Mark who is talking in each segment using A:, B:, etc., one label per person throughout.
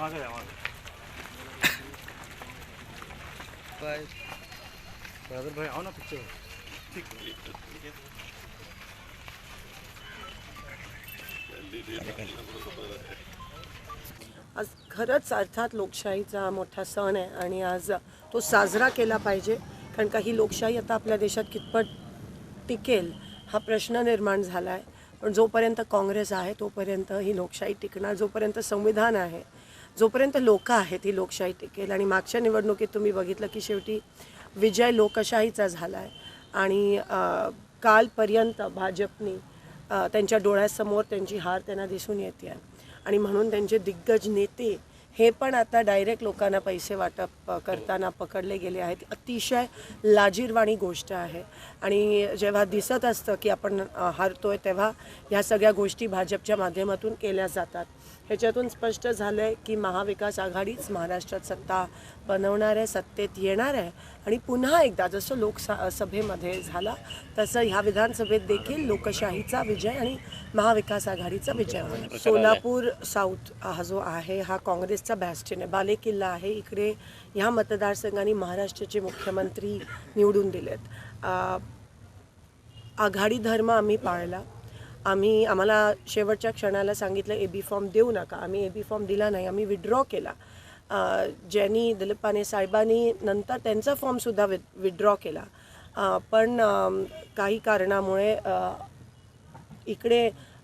A: मागे मागे भाई आओ ना पिक्चर ठीक
B: आज खरंच अर्थात लोकशाहीचा मोठा सण आहे आणि आज तो साजरा केला पाहिजे कारण का ही लोकशाही आता आपल्या देशात कितपत टिकेल हा प्रश्न निर्माण झाला आहे पण जोपर्यंत काँग्रेस आहे तोपर्यंत ही लोकशाही टिकणार जोपर्यंत संविधान आहे जोपर्यंत लोक आहेत ही लोकशाही टिकेल आणि मागच्या निवडणुकीत तुम्ही बघितलं की शेवटी विजय लोकशाहीचा झाला आहे आणि कालपर्यंत भाजपनी त्यांच्या डोळ्यासमोर त्यांची हार त्यांना दिसून येते आहे. आणि म्हणून त्यांचे दिग्गज नेते हे पण आता डायरेक्ट लोकांना पैसे वाटप करताना पकडले गेले आहेत. अतिशय लाजीरवाणी गोष्ट आहे. आणि जेव्हा दिसत असतं की आपण हारतोय तेव्हा ह्या सगळ्या गोष्टी भाजपच्या माध्यमातून केल्या जातात. ह्याच्यातून स्पष्ट झालं आहे की महाविकास आघाडीच महाराष्ट्रात सत्ता बनवणार आहे सत्तेत येणार आहे. आणि पुन्हा एकदा जसं लोकसा सभेमध्ये झाला तसं ह्या विधानसभेत देखील लोकशाहीचा विजय आणि महाविकास आघाडीचा विजय. होणार सोलापूर साऊथ हा जो आहे हा काँग्रेसचा बॅस्टिन आहे. बालेकिल्ला आहे. इकडे ह्या मतदारसंघाने महाराष्ट्राचे मुख्यमंत्री निवडून दिलेत. आघाडी धर्म आम्ही पाळला. आम्ही आम्हाला शेवटच्या क्षणाला सांगितलं ए बी फॉर्म देऊ नका. आम्ही ए बी फॉर्म दिला नाही. आम्ही विड्रॉ केला. ज्यांनी दलपाने साहेबांनी नंतर त्यांचा फॉर्मसुद्धा वि विड्रॉ केला. पण काही कारणामुळे इकडे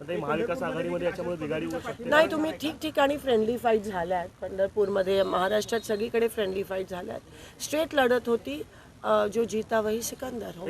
A: आता महाविकास आघाडीमध्ये याच्यामुळे बिघाडी होऊ शकते.
B: नाही तुम्ही ठिकठिकाणी फ्रेंडली फाईट झाल्या आहेत पंढरपूरमध्ये महाराष्ट्रात सगळीकडे फ्रेंडली फाईट झाल्या आहेत स्ट्रेट लढत होती. जो जीता वही सिकंदर हो